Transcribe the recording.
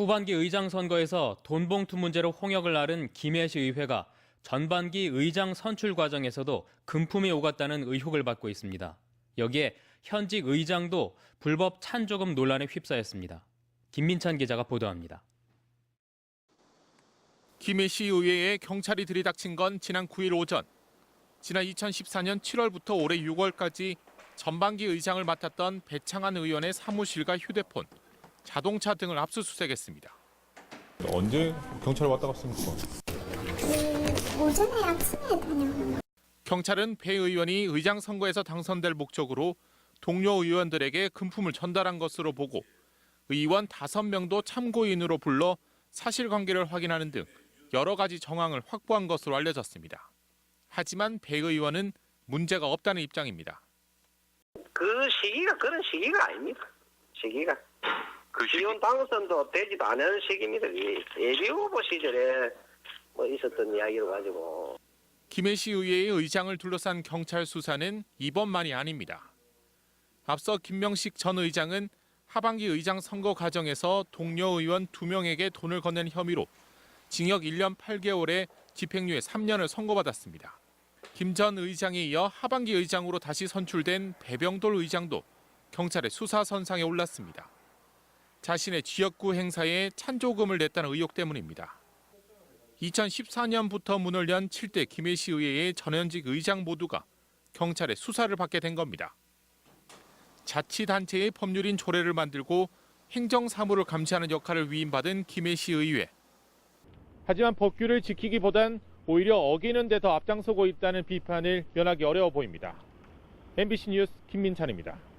후반기 의장 선거에서 돈봉투 문제로 홍역을 앓은 김해시 의회가 전반기 의장 선출 과정에서도 금품이 오갔다는 의혹을 받고 있습니다. 여기에 현직 의장도 불법 찬조금 논란에 휩싸였습니다. 김민찬 기자가 보도합니다. 김해시 의회에 경찰이 들이닥친 건 지난 9일 오전. 지난 2014년 7월부터 올해 6월까지 전반기 의장을 맡았던 배창한 의원의 사무실과 휴대폰, 자동차 등을 압수수색했습니다. 언제 경찰 왔다 갔습니까? 그 오전에 아침에 다녀온 경찰은 배 의원이 의장 선거에서 당선될 목적으로 동료 의원들에게 금품을 전달한 것으로 보고 의원 5명도 참고인으로 불러 사실관계를 확인하는 등 여러 가지 정황을 확보한 것으로 알려졌습니다. 하지만 배 의원은 문제가 없다는 입장입니다. 그 시기가 그런 시기가 아닙니다. 시기가. 그 기혼 당선도 되지도 않은 시기입니다. 이 예비 후보 시절에 뭐 있었던 이야기로 가지고 김해시 의회의 의장을 둘러싼 경찰 수사는 이번만이 아닙니다. 앞서 김명식 전 의장은 하반기 의장 선거 과정에서 동료 의원 2명에게 돈을 건넨 혐의로 징역 1년 8개월에 집행유예 3년을 선고받았습니다. 김 전 의장에 이어 하반기 의장으로 다시 선출된 배병돌 의장도 경찰의 수사 선상에 올랐습니다. 자신의 지역구 행사에 찬조금을 냈다는 의혹 때문입니다. 2014년부터 문을 연 7대 김해시 의회의 전현직 의장 모두가 경찰의 수사를 받게 된 겁니다. 자치단체의 법률인 조례를 만들고 행정사무를 감시하는 역할을 위임받은 김해시 의회. 하지만 법규를 지키기보단 오히려 어기는 데 더 앞장서고 있다는 비판을 면하기 어려워 보입니다. MBC 뉴스 김민찬입니다.